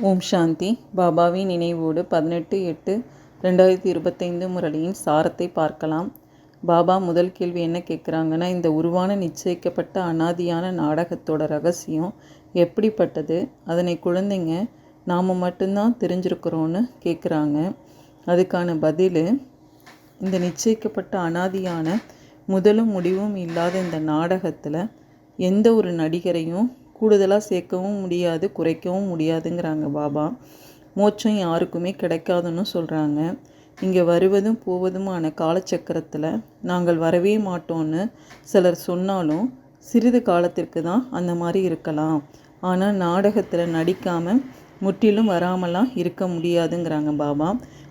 ஓம் சாந்தி. பாபாவின் நினைவோடு பதினெட்டு எட்டு ரெண்டாயிரத்தி இருபத்தைந்து முரளியின் சாரத்தை பார்க்கலாம். பாபா முதல் கேள்வி என்ன கேட்குறாங்கன்னா இந்த உருவான நிச்சயிக்கப்பட்ட அனாதியான நாடகத்தோட ரகசியம் எப்படிப்பட்டது? அதனை குழந்தைங்க நாம் மட்டும்தான் தெரிஞ்சிருக்கிறோன்னு கேட்குறாங்க. அதுக்கான பதில் இந்த நிச்சயிக்கப்பட்ட அனாதியான முதலும் முடிவும் இல்லாத இந்த நாடகத்தில் எந்த ஒரு நடிகரையும் கூடுதலாக சேர்க்கவும் முடியாது குறைக்கவும் முடியாதுங்கிறாங்க பாபா. மோட்சம் யாருக்குமே கிடைக்காதுன்னு சொல்கிறாங்க இங்கே வருவதும் போவதுமான காலச்சக்கரத்தில் நாங்கள் வரவே மாட்டோன்னு சிலர் சொன்னாலும் சிறிது காலத்திற்கு தான் அந்த மாதிரி இருக்கலாம். ஆனால் நாடகத்தில் நடிக்காமல் முற்றிலும் வராமலாம் இருக்க முடியாதுங்கிறாங்க பாபா.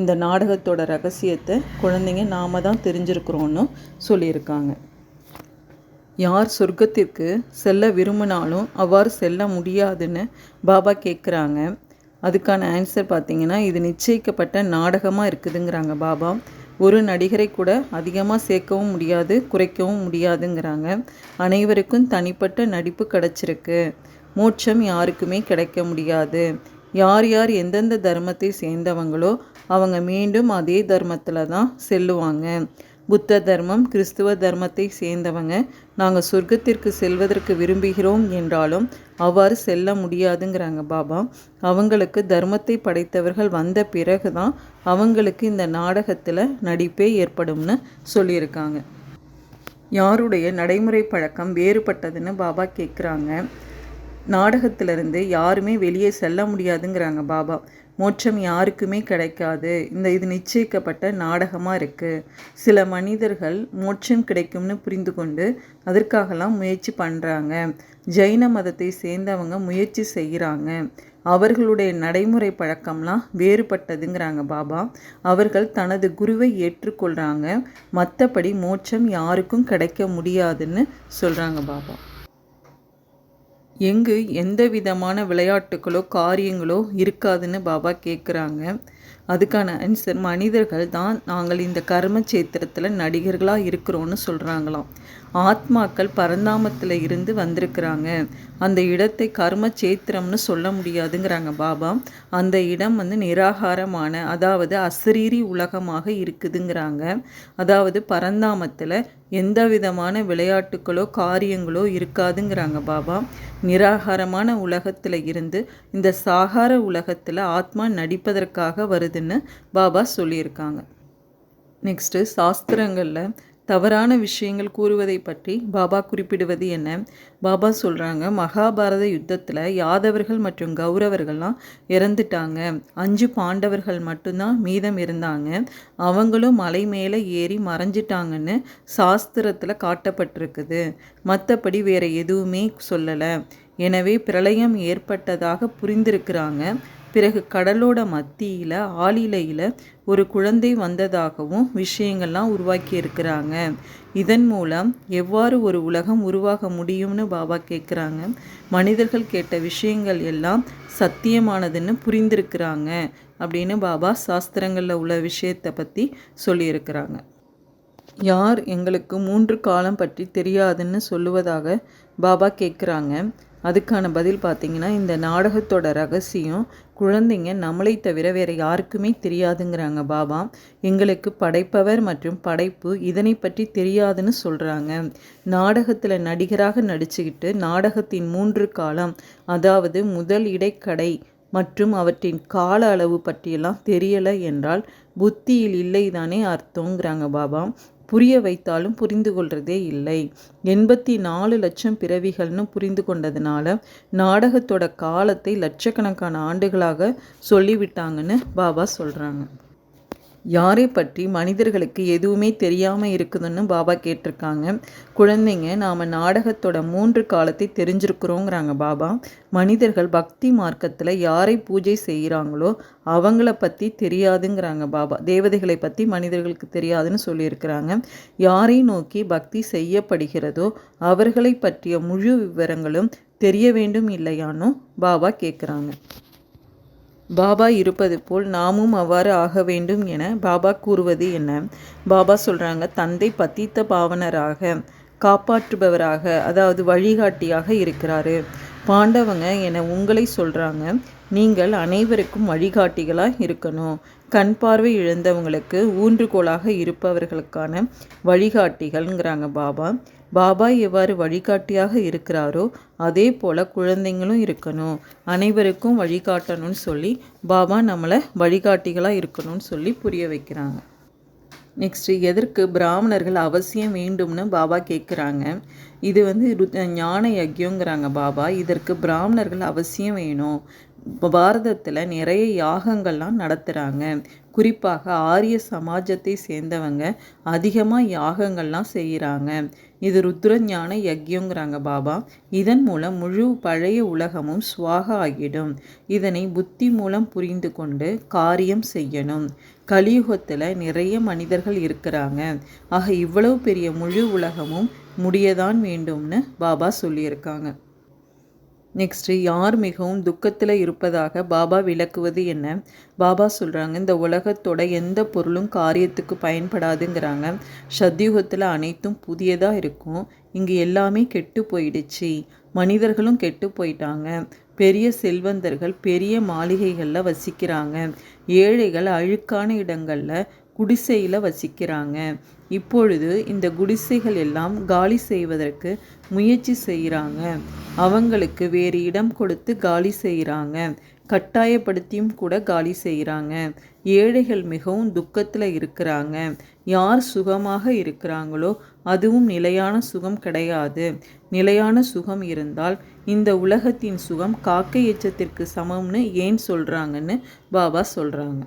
இந்த நாடகத்தோட ரகசியத்தை குழந்தைங்க நாம தான் தெரிஞ்சிருக்கிறோன்னு சொல்லியிருக்காங்க. யார் சொர்க்கத்திற்கு செல்ல விரும்பினாலும் அவ்வாறு செல்ல முடியாதுன்னு பாபா கேட்குறாங்க அதுக்கான ஆன்சர் பார்த்திங்கன்னா இது நிச்சயிக்கப்பட்ட நாடகமாக இருக்குதுங்கிறாங்க பாபா. ஒரு நடிகரை கூட அதிகமாக சேர்க்கவும் முடியாது குறைக்கவும் முடியாதுங்கிறாங்க. அனைவருக்கும் தனிப்பட்ட நடிப்பு கிடச்சிருக்கு. மோட்சம் யாருக்குமே கிடைக்க முடியாது. யார் யார் எந்தெந்த தர்மத்தை சேர்ந்தவங்களோ அவங்க மீண்டும் அதே தர்மத்தில் தான் செல்லுவாங்க. புத்த தர்மம் கிறிஸ்துவ தர்மத்தை சேர்ந்தவங்க. நாங்கள் சொர்க்கத்திற்கு செல்வதற்கு விரும்புகிறோம் என்றாலும் அவ்வாறு செல்ல முடியாதுங்கிறாங்க பாபா. அவங்களுக்கு தர்மத்தை படைத்தவர்கள் வந்த பிறகு தான் அவங்களுக்கு இந்த நாடகத்தில் நடிப்பே ஏற்படும்னு சொல்லியிருக்காங்க. யாருடைய நடைமுறை பழக்கம் வேறுபட்டதுன்னு பாபா கேட்குறாங்க நாடகத்திலிருந்து யாருமே வெளியே செல்ல முடியாதுங்கிறாங்க பாபா. மோட்சம் யாருக்குமே கிடைக்காது. இந்த இது நிச்சயிக்கப்பட்ட நாடகமாக இருக்குது சில மனிதர்கள் மோட்சம் கிடைக்கும்னு புரிந்து கொண்டு அதற்காகலாம் முயற்சி பண்ணுறாங்க ஜெயின மதத்தை சேர்ந்தவங்க முயற்சி செய்கிறாங்க அவர்களுடைய நடைமுறை பழக்கம்லாம் வேறுபட்டதுங்கிறாங்க பாபா. அவர்கள் தனது குருவை ஏற்றுக்கொள்கிறாங்க மற்றபடி மோட்சம் யாருக்கும் கிடைக்க முடியாதுன்னு சொல்கிறாங்க பாபா. எங்கு எந்த விதமான விளையாட்டுகளோ காரியங்களோ இருக்காதுன்னு பாபா கேட்குறாங்க அதுக்கான ஆன்சர் மனிதர்கள் தான் நாங்கள் இந்த கர்ம சேத்திரத்தில் நடிகர்களாக இருக்கிறோன்னு சொல்கிறாங்களாம் ஆத்மாக்கள் பரந்தாமத்தில் இருந்து வந்திருக்கிறாங்க. அந்த இடத்தை கர்ம சேத்திரம்னு சொல்ல முடியாதுங்கிறாங்க பாபா. அந்த இடம் வந்து நிராகாரமான அதாவது அசரீரி உலகமாக இருக்குதுங்கிறாங்க. அதாவது பரந்தாமத்தில் எந்த விதமான விளையாட்டுகளோ காரியங்களோ இருக்காதுங்கிறாங்க பாபா. நிராகாரமான உலகத்தில் இருந்து இந்த சாகார உலகத்தில் ஆத்மா நடிப்பதற்காக வருதுன்னு பாபா சொல்லியிருக்காங்க. நெக்ஸ்ட்டு சாஸ்திரங்களில் தவறான விஷயங்கள் கூறுவதை பற்றி பாபா குறிப்பிடுவது என்ன? பாபா சொல்கிறாங்க மகாபாரத யுத்தத்தில் யாதவர்கள் மற்றும் கௌரவர்கள்லாம் இறந்துட்டாங்க. அஞ்சு பாண்டவர்கள் மட்டும்தான் மீதம் இருந்தாங்க. அவங்களும் மலை மேலே ஏறி மறைஞ்சிட்டாங்கன்னு சாஸ்திரத்தில் காட்டப்பட்டிருக்குது. மற்றபடி வேறு எதுவுமே சொல்லலை. எனவே பிரளயம் ஏற்பட்டதாக புரிந்திருக்கிறாங்க. பிறகு கடலோட மத்தியில் ஆளிலையில் ஒரு குழந்தை வந்ததாகவும் விஷயங்கள்லாம் உருவாக்கி இருக்கிறாங்க. இதன் மூலம் எவ்வாறு ஒரு உலகம் உருவாக முடியும்னு பாபா கேட்குறாங்க மனிதர்கள் கேட்ட விஷயங்கள் எல்லாம் சத்தியமானதுன்னு புரிந்திருக்கிறாங்க அப்படின்னு பாபா சாஸ்திரங்களில் உள்ள விஷயத்தை பற்றி சொல்லியிருக்கிறாங்க. யார் எங்களுக்கு மூன்று காலம் பற்றி தெரியாதுன்னு சொல்லுவதாக பாபா கேட்குறாங்க அதுக்கான பதில் பார்த்திங்கன்னா இந்த நாடகத்தோட ரகசியம் குழந்தைங்க நம்மளை தவிர வேறு யாருக்குமே தெரியாதுங்கிறாங்க பாபா. எங்களுக்கு படைப்பவர் மற்றும் படைப்பு இதனை பற்றி தெரியாதுன்னு சொல்கிறாங்க நாடகத்தில் நடிகராக நடிச்சுக்கிட்டு நாடகத்தின் மூன்று காலம் அதாவது முதல் இடைக்கடை மற்றும் அவற்றின் கால அளவு பற்றியெல்லாம் தெரியலை என்றால் புத்தியில் இல்லை தானே அர்த்தங்கிறாங்க பாபா. புரிய வைத்தாலும் புரிந்து கொள்றதே இல்லை. எண்பத்தி நாலு லட்சம் பிறவிகள்னு புரிந்து கொண்டதுனால நாடகத்தோட காலத்தை லட்சக்கணக்கான ஆண்டுகளாக சொல்லிவிட்டாங்கன்னு பாபா சொல்கிறாங்க யாரை பற்றி மனிதர்களுக்கு எதுவுமே தெரியாமல் இருக்குதுன்னு பாபா கேட்டிருக்காங்க. குழந்தைங்க நாம் நாடகத்தோட மூன்று காலத்தை தெரிஞ்சிருக்கிறோங்கிறாங்க பாபா. மனிதர்கள் பக்தி மார்க்கத்தில் யாரை பூஜை செய்கிறாங்களோ அவங்கள பற்றி தெரியாதுங்கிறாங்க பாபா. தேவதைகளை பற்றி மனிதர்களுக்கு தெரியாதுன்னு சொல்லியிருக்கிறாங்க. யாரை நோக்கி பக்தி செய்யப்படுகிறதோ அவர்களை பற்றிய முழு விவரங்களும் தெரிய வேண்டும் இல்லையானோ பாபா கேட்குறாங்க. பாபா இருப்பது போல் நாமும் அவ்வாறு ஆக வேண்டும் என பாபா கூறுவது என்ன? பாபா சொல்கிறாங்க தந்தை பத்தித்த பாவனராக காப்பாற்றுபவராக அதாவது வழிகாட்டியாக இருக்கிறாரு. பாண்டவங்க என உங்களை சொல்கிறாங்க நீங்கள் அனைவருக்கும் வழிகாட்டிகளாக இருக்கணும். கண் பார்வை இழந்தவங்களுக்கு ஊன்றுகோலாக இருப்பவர்களுக்கான வழிகாட்டிகள்ங்கிறாங்க பாபா. பாபா எவ்வாறு வழிகாட்டியாக இருக்கிறாரோ அதே போல் குழந்தைங்களும் இருக்கணும். அனைவருக்கும் வழிகாட்டணும்னு சொல்லி பாபா நம்மளை வழிகாட்டிகளாக இருக்கணும்னு சொல்லி புரிய வைக்கிறாங்க. நெக்ஸ்ட்டு எதற்கு பிராமணர்கள் அவசியம் வேண்டும்னு பாபா கேட்குறாங்க இது வந்து ஞான யக்யங்கிறாங்க பாபா. இதற்கு பிராமணர்கள் அவசியம் வேணும். பாரதத்தில் நிறைய யாகங்கள்லாம் நடத்துகிறாங்க குறிப்பாக ஆரிய சமாஜத்தை சேர்ந்தவங்க அதிகமாக யாகங்கள்லாம் செய்கிறாங்க இது ருத்ரஞான யக்யங்கிறாங்க பாபா. இதன் மூலம் முழு பழைய உலகமும் சுவாக ஆகிடும். இதனை புத்தி மூலம் புரிந்து கொண்டு காரியம் செய்யணும். கலியுகத்தில் நிறைய மனிதர்கள் இருக்கிறாங்க. ஆக இவ்வளவு பெரிய முழு உலகமும் முடியதான் வேண்டும்னு பாபா சொல்லியிருக்காங்க. நெக்ஸ்ட்டு யார் மிகவும் துக்கத்தில் இருப்பதாக பாபா விளக்குவது என்ன? பாபா சொல்கிறாங்க இந்த உலகத்தோட எந்த பொருளும் காரியத்துக்கு பயன்படாதுங்கிறாங்க. சத்தியுகத்தில் அனைத்தும் புதியதாக இருக்கும். இங்கே எல்லாமே கெட்டு போயிடுச்சு. மனிதர்களும் கெட்டு போயிட்டாங்க. பெரிய செல்வந்தர்கள் பெரிய மாளிகைகளில் வசிக்கிறாங்க. ஏழைகள் அழுக்கான இடங்களில் குடிசையில் வசிக்கிறாங்க. இப்பொழுது இந்த குடிசைகள் எல்லாம் காலி செய்வதற்கு முயற்சி செய்கிறாங்க. அவங்களுக்கு வேறு இடம் கொடுத்து காலி செய்கிறாங்க. கட்டாயப்படுத்தியும் கூட காலி செய்கிறாங்க. ஏழைகள் மிகவும் துக்கத்தில் இருக்கிறாங்க. யார் சுகமாக இருக்கிறாங்களோ அதுவும் நிலையான சுகம் கிடையாது. நிலையான சுகம் இருந்தால் இந்த உலகத்தின் சுகம் காக்கை எச்சத்திற்கு சமம்னு ஏன் சொல்கிறாங்கன்னு பாபா சொல்கிறாங்க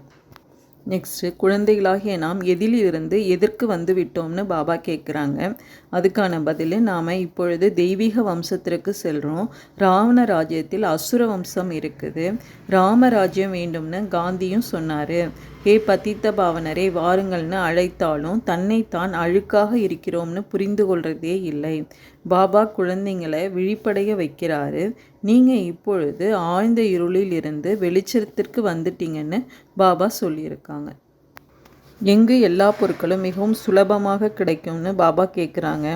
நெக்ஸ்ட்டு குழந்தைகளாகிய நாம் எதிலிருந்து எதற்கு வந்து விட்டோம்னு பாபா கேட்குறாங்க. அதுக்கான பதில் நாம் இப்பொழுது தெய்வீக வம்சத்திற்கு செல்கிறோம் ராவண ராஜ்யத்தில் அசுர வம்சம் இருக்குது. ராமராஜ்யம் வேண்டும்னு காந்தியும் சொன்னார். ஹே பதித்த பாவனரை வாருங்கள்னு அழைத்தாலும் தன்னைத்தான் அழுக்காக இருக்கிறோம்னு புரிந்து கொள்றதே இல்லை. பாபா குழந்தைங்களை விழிப்படைய வைக்கிறாரு. நீங்கள் இப்பொழுது ஆழ்ந்த இருளில் இருந்து வெளிச்சத்திற்கு வந்துட்டீங்கன்னு பாபா சொல்லியிருக்காங்க. எங்கு எல்லா பொருட்களும் மிகவும் சுலபமாக கிடைக்கும்னு பாபா கேட்குறாங்க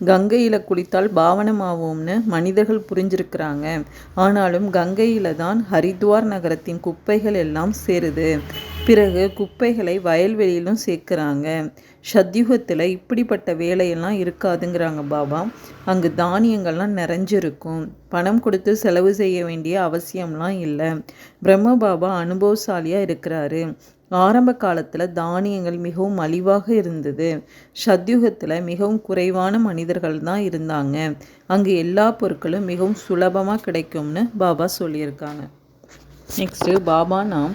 கங்கையில் குளித்தால் பாவனமாவோம்னு மனிதர்கள் புரிஞ்சிருக்கிறாங்க. ஆனாலும் கங்கையில் தான் ஹரித்வார் நகரத்தின் குப்பைகள் எல்லாம் சேருது. பிறகு குப்பைகளை வயல்வெளியிலும் சேர்க்குறாங்க. சத்யுகத்தில் இப்படிப்பட்ட வேலையெல்லாம் இருக்காதுங்கிறாங்க பாபா. அங்கு தானியங்கள்லாம் நிறைஞ்சிருக்கும். பணம் கொடுத்து செலவு செய்ய வேண்டிய அவசியம்லாம் இல்லை. பிரம்ம பாபா அனுபவசாலியாக இருக்கிறாரு. ஆரம்ப காலத்தில் தானியங்கள் மிகவும் மலிவாக இருந்தது. சத்யுகத்தில் மிகவும் குறைவான மனிதர்கள் தான் இருந்தாங்க. அங்கு எல்லா பொருட்களும் மிகவும் சுலபமாக கிடைக்கும்னு பாபா சொல்லியிருக்காங்க. நெக்ஸ்ட்டு பாபா நாம்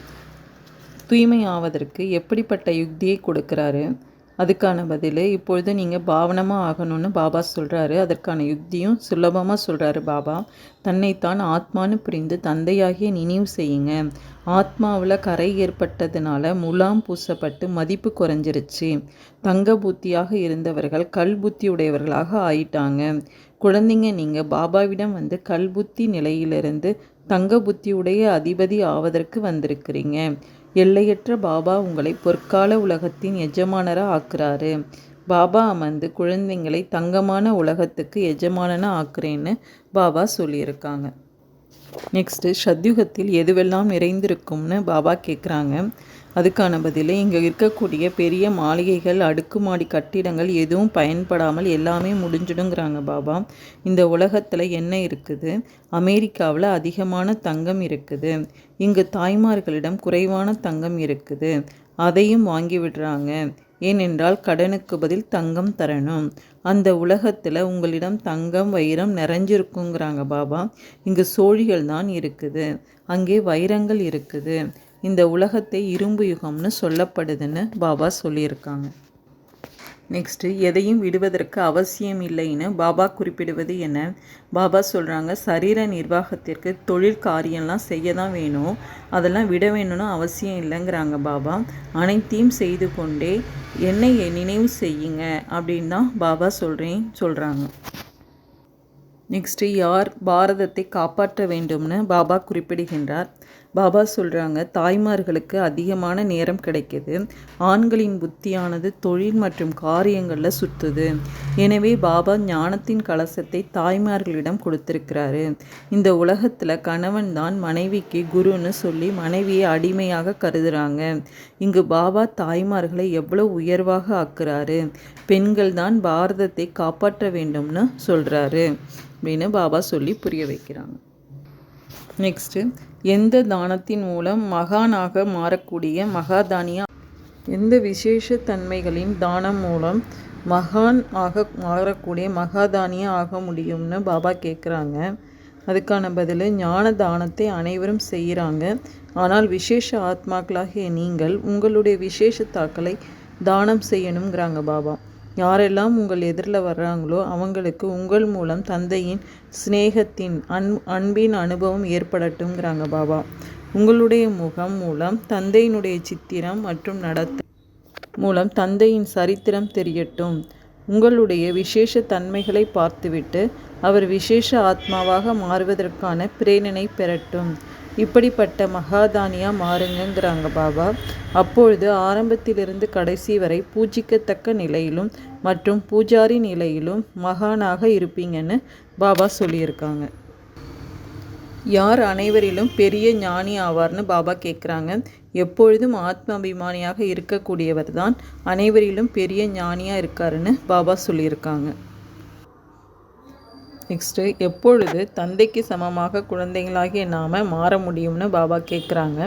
தூய்மை ஆவதற்கு எப்படிப்பட்ட யுக்தியை கொடுக்குறாரு? அதுக்கான பதில் இப்பொழுது நீங்கள் பாவனமாக ஆகணும்னு பாபா சொல்கிறாரு அதற்கான யுக்தியும் சுலபமாக சொல்கிறாரு பாபா. தன்னைத்தான் ஆத்மானு புரிந்து தந்தையாகிய நினைவு செய்யுங்க. ஆத்மாவில் கரை ஏற்பட்டதுனால முலாம் பூசப்பட்டு மதிப்பு குறைஞ்சிருச்சு. தங்க புத்தியாக இருந்தவர்கள் கல் புத்தி உடையவர்களாக ஆயிட்டாங்க. குழந்தைங்க நீங்கள் பாபாவிடம் வந்து கல் புத்தி நிலையிலிருந்து தங்க புத்தியுடைய அதிபதி ஆவதற்கு வந்திருக்கிறீங்க. எல்லையற்ற பாபா உங்களை பொற்கால உலகத்தின் எஜமானராக ஆக்குறாரு. பாபா அமர்ந்து குழந்தைங்களை தங்கமான உலகத்துக்கு எஜமானனாக ஆக்குறேன்னு பாபா சொல்லியிருக்காங்க. நெக்ஸ்ட்டு சத்யுகத்தில் எதுவெல்லாம் நிறைந்திருக்கும்னு பாபா கேட்குறாங்க அதுக்கான பதில் இங்கே இருக்கக்கூடிய பெரிய மாளிகைகள் அடுக்குமாடி கட்டிடங்கள் எதுவும் பயன்படாமல் எல்லாமே முடிஞ்சிடுங்கிறாங்க பாபா. இந்த உலகத்தில் என்ன இருக்குது? அமெரிக்காவில் அதிகமான தங்கம் இருக்குது. இங்கு தாய்மார்களிடம் குறைவான தங்கம் இருக்குது. அதையும் வாங்கி விடுறாங்க. ஏனென்றால் கடனுக்கு பதில் தங்கம் தரணும். அந்த உலகத்தில் உங்களிடம் தங்கம் வைரம் நிறைஞ்சிருக்குங்கிறாங்க பாபா. இங்கு சோழிகள் தான் இருக்குது. அங்கே வைரங்கள் இருக்குது. இந்த உலகத்தை இரும்பு யுகம்னு சொல்லப்படுதுன்னு பாபா சொல்லியிருக்காங்க. நெக்ஸ்ட்டு எதையும் விடுவதற்கு அவசியம் இல்லைன்னு பாபா குறிப்பிடுவது என்ன? பாபா சொல்கிறாங்க சரீர நிர்வாகத்திற்கு தொழில் காரியம்லாம் செய்ய தான் வேணும். அதெல்லாம் விட வேணும்னு அவசியம் இல்லைங்கிறாங்க பாபா. அனைத்தையும் செய்து கொண்டே என்னை நினைவு செய்யுங்க அப்படின்னு தான் பாபா சொல்கிறேன் சொல்கிறாங்க நெக்ஸ்ட்டு யார் பாரதத்தை காப்பாற்ற வேண்டும்னு பாபா குறிப்பிடுகின்றார். பாபா சொல்கிறாங்க தாய்மார்களுக்கு அதிகமான நேரம் கிடைக்கிது. ஆண்களின் புத்தியானது தொழில் மற்றும் காரியங்களில் சுற்றுது எனவே பாபா ஞானத்தின் கலசத்தை தாய்மார்களிடம் கொடுத்திருக்கிறாரு. இந்த உலகத்தில் கணவன் தான் மனைவிக்கு குருன்னு சொல்லி மனைவியை அடிமையாக கருதுகிறாங்க இங்கு பாபா தாய்மார்களை எவ்வளோ உயர்வாக ஆக்குறாரு. பெண்கள் தான் பாரதத்தை காப்பாற்ற வேண்டும்னு சொல்கிறாரு அப்படின்னு பாபா சொல்லி புரிய வைக்கிறாங்க. நெக்ஸ்ட்டு எந்த தானத்தின் மூலம் மகானாக மாறக்கூடிய மகாதானியா? எந்த விசேஷ தன்மைகளின் தானம் மூலம் மகான் ஆக மாறக்கூடிய மகாதானியா ஆக முடியும்னு பாபா கேட்குறாங்க அதுக்கான பதில் ஞான தானத்தை அனைவரும் செய்கிறாங்க ஆனால் விசேஷ ஆத்மாக்களாகிய நீங்கள் உங்களுடைய விசேஷ தாக்களை தானம் செய்யணுங்கிறாங்க பாபா. யாரெல்லாம் உங்கள் எதிரில் வர்றாங்களோ அவங்களுக்கு உங்கள் மூலம் தந்தையின் சிநேகத்தின் அன் அன்பின் அனுபவம் ஏற்படட்டும்ங்கிறாங்க பாபா. உங்களுடைய முகம் மூலம் தந்தையினுடைய சித்திரம் மற்றும் நடத்த மூலம் தந்தையின் சரித்திரம் தெரியட்டும். உங்களுடைய விசேஷ தன்மைகளை பார்த்துவிட்டு அவர் விசேஷ ஆத்மாவாக மாறுவதற்கான பிரேரணை பெறட்டும். இப்படிப்பட்ட மகாதானியாக மாறுங்கங்கிறாங்க பாபா. அப்பொழுது ஆரம்பத்திலிருந்து கடைசி வரை பூஜிக்கத்தக்க நிலையிலும் மற்றும் பூஜாரி நிலையிலும் மகானாக இருப்பீங்கன்னு பாபா சொல்லியிருக்காங்க. யார் அனைவரிலும் பெரிய ஞானி ஆவார்னு பாபா கேட்குறாங்க எப்பொழுதும் ஆத்ம அபிமானியாக இருக்கக்கூடியவர் தான் அனைவரிலும் பெரிய ஞானியாக இருக்காருன்னு பாபா சொல்லியிருக்காங்க. நெக்ஸ்ட்டு எப்பொழுது தந்தைக்கு சமமாக குழந்தைகளாகிய நாம் மாற முடியும்னு பாபா கேட்குறாங்க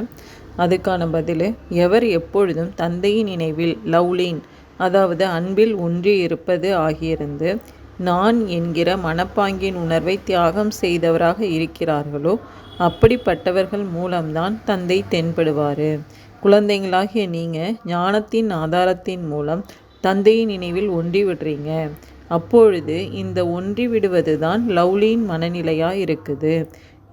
அதுக்கான பதில் எவர் எப்பொழுதும் தந்தையின் நினைவில் லவ்லீன் அதாவது அன்பில் ஒன்றி இருப்பது ஆகியிருந்து நான் என்கிற மனப்பாங்கின் உணர்வை தியாகம் செய்தவராக இருக்கிறார்களோ அப்படிப்பட்டவர்கள் மூலம்தான் தந்தை தென்படுவார். குழந்தைங்களாகிய நீங்கள் ஞானத்தின் ஆதாரத்தின் மூலம் தந்தையின் நினைவில் ஒன்றி விடுறீங்க. அப்பொழுது இந்த ஒன்றி விடுவது தான் லவ்லியின் மனநிலையாக இருக்குது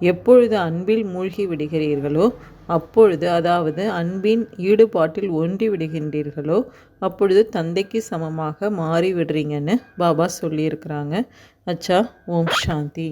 எப்பொழுது அன்பில் மூழ்கி விடுகிறீர்களோ அப்பொழுது அதாவது அன்பின் ஈடுபாட்டில் ஒன்றி விடுகின்றீர்களோ அப்பொழுது தந்தைக்கு சமமாக மாறி விடுறீங்கன்னு பாபா சொல்லியிருக்கிறாங்க. அச்சா ஓம் சாந்தி.